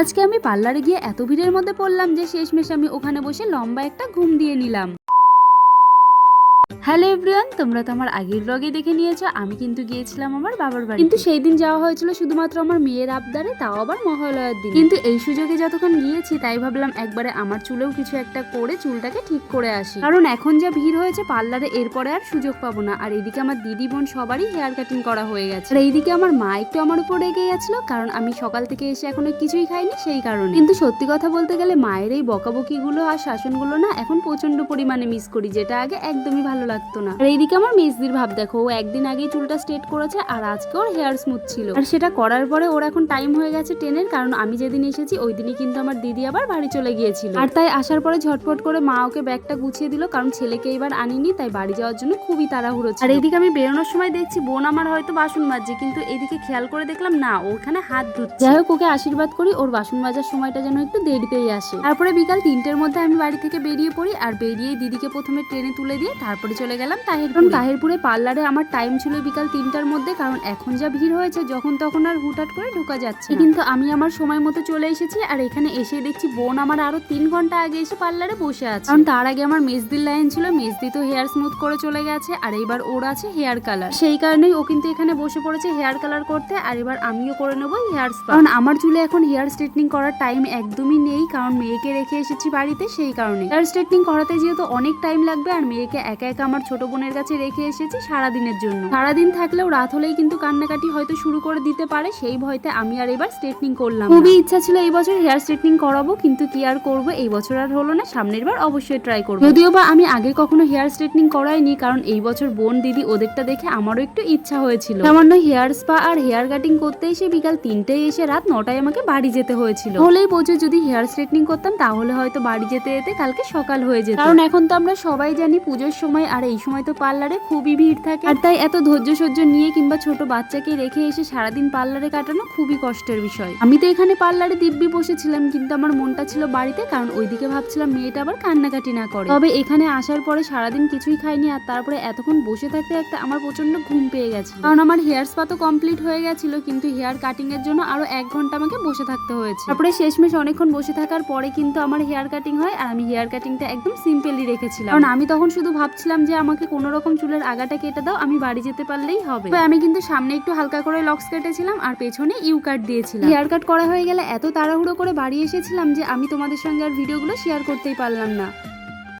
আজকে আমি পার্লারে গিয়ে এত ভিড়ের মধ্যে পড়লাম যে শেষমেশ আমি ওখানে বসে লম্বা একটা ঘুম দিয়ে নিলাম। হ্যালো এভরিওয়ান তোমরা তো আমার আগের ব্লগে দেখে নিয়েছো আমি কিন্তু গিয়েছিলাম আমার বাবার বাড়ি কিন্তু সেই দিন যাওয়া হয়েছিল শুধুমাত্র আমার মেয়ের আবদারে তাও আবার মহালয়ার দিন। কিন্তু এই সুযোগে যতক্ষণ গিয়েছি তাই ভাবলাম একবারে আমার চুলেও কিছু একটা করে চুলটাকে ঠিক করে আসি। কারণ এখন যা ভিড় হয়েছে পার্লারে এরপরে আর সুযোগ পাবো না। আর এদিকে আমার দিদি বোন সবারই হেয়ার কাটিং করা হয়ে গেছে। আর এইদিকে আমার মা একটু আমার উপর রেগে গেছিল কারণ আমি সকাল থেকে এসে এখনও কিছুই খাইনি সেই কারণে। কিন্তু সত্যি কথা বলতে গেলে মায়ের এই বকাবকিগুলো আর শাসনগুলো না এখন প্রচণ্ড পরিমাণে মিস করি যেটা আগে একদমই ভালো লাগতো না। আর এইদিকে আমার মেজদির ভাব, দেখো, ও একদিন আগেই চুলটা স্ট্রেট করেছে আর আজকে ওর হেয়ার স্মুথ ছিল। আর সেটা করার পরে ওর এখন টাইম হয়ে গেছে ট্রেনের কারণ আমি যেদিন এসেছি ওই দিনই কিন্তু আমার দিদি আবার বাড়ি চলে গিয়েছিল। আর তাই আসার পরে ঝটপট করে মা ওকে ব্যাগটা গুছিয়ে দিল, কারণ ছেলেকে এবার আনিনি, তাই বাড়ি যাওয়ার জন্য খুবই তাড়াহুড়ো আর এইদিকে আমি বেরোনোর সময় দেখছি বোন আমার হয়তো বাসন মাজছে, কিন্তু এইদিকে খেয়াল করে দেখলাম, না ওখানে হাত ধুচ্ছে। যাই হোক, ওকে আশীর্বাদ করি ওর বাসন মাজার সময়টা যেন একটু দেরিতেই আসে। তারপরে বিকাল তিনটের মধ্যে আমি বাড়ি থেকে বেরিয়ে পড়ি, আর বেরিয়ে দিদিকে প্রথমে ট্রেনে তুলে দিয়ে তারপরে চলে গেলাম তাহের তাহেরপুরে পার্লারে আমার টাইম ছিল বিকাল তিনটার মধ্যে কারণ এখন যা ভিড় হয়েছে যখন তখন আর হুটহাট করে ঢোকা যাচ্ছে কিন্তু আমি আমার সময় মতো চলে এসেছি আর এখানে এসে দেখছি বোন আমার আরও তিন ঘণ্টা আগে এসে পার্লারে বসে আছে। কারণ তার আগে আমার মেজদির লাইন ছিল মেজদি তো হেয়ার স্মুথ করে চলে গেছে আর এইবার ওর আছে হেয়ার কালার সেই কারণেই ও কিন্তু এখানে বসে পড়েছে হেয়ার কালার করতে আর এবার আমিও করে নেব হেয়ার স্পা কারণ আমার চুলে এখন হেয়ার স্ট্রেটনিং করার টাইম একদমই নেই কারণ মেয়েকে রেখে এসেছি বাড়িতে সেই কারণে হেয়ার স্ট্রেটনিং করাতে যেহেতু অনেক টাইম লাগবে আর মেয়েকে একা একা আমার ছোট বোনের কাছে রেখে এসেছি সারাদিনের জন্য। সারাদিন থাকলেও রাত হলেই কিন্তু কান্নাকাটি হয়তো শুরু করে দিতে পারে সেই ভয়তে আমি আর এবার স্ট্রেটনিং করলাম খুবই ইচ্ছা ছিল এই বছর হেয়ার স্ট্রেটনিং করাবো কিন্তু কি আর করব এই বছর আর হলো না সামনের বার অবশ্যই ট্রাই করব। যদিও বা আমি আগে কখনো হেয়ার স্ট্রেটনিং করাইনি কারণ এই বছর বোন দিদি ওদেরটা দেখে আমারও একটু ইচ্ছা হয়েছিল। সামান্য হেয়ার স্পা আর হেয়ার কাটিং করতে এসে বিকাল তিনটেয় এসে রাত নটায় আমাকে বাড়ি যেতে হয়েছিল। হলেই বোঝো যদি হেয়ার স্ট্রেটনিং করতাম তাহলে হয়তো বাড়ি যেতে যেতে কালকে সকাল হয়ে যেত। কারণ এখন তো আমরা সবাই জানি পুজোর সময় আর এই সময় তো পার্লারে খুবই ভিড় থাকে। আর তাই এত ধৈর্য সহ্য নিয়ে কিংবা ছোট বাচ্চাকে রেখে এসে সারাদিন পার্লারে কাটানো খুবই কষ্টের বিষয়। আমি তো এখানে পার্লারে দিব্যি বসেছিলাম, কিন্তু আমার মনটা ছিল বাড়িতে, কারণ ওইদিকে ভাবছিলাম মেয়েটা আবার কান্নাকাটি না করে। তবে এখানে আসার পরে সারাদিন কিছুই খাইনি আর তারপরে এতক্ষণ বসে থাকতে একটা আমার প্রচণ্ড ঘুম পেয়ে গেছে কারণ আমার হেয়ার স্পা তো কমপ্লিট হয়ে গেছিল, কিন্তু হেয়ার কাটিং এর জন্য আরও এক ঘণ্টা আমাকে বসে থাকতে হয়েছে। তারপরে শেষমেশ অনেকক্ষণ বসে থাকার পরে কিন্তু আমার হেয়ার কাটিং হয় আর আমি হেয়ার কাটিংটা একদম সিম্পলি রেখেছিলাম। কারণ আমি তখন শুধু ভাবছিলাম যে আমাকে কোনো রকম চুলের আগাটা কেটে দাও আমি বাড়ি যেতে পারলেই হবে। আমি কিন্তু সামনে একটু হালকা করে লক্স কেটেছিলাম আর পেছনে ইউ কাট দিয়েছিলাম। হেয়ার কাট করা হয়ে গেলে এত তাড়াহুড়ো করে বাড়ি এসেছিলাম যে আমি তোমাদের সঙ্গে আর ভিডিওগুলো শেয়ার করতেই পারলাম না।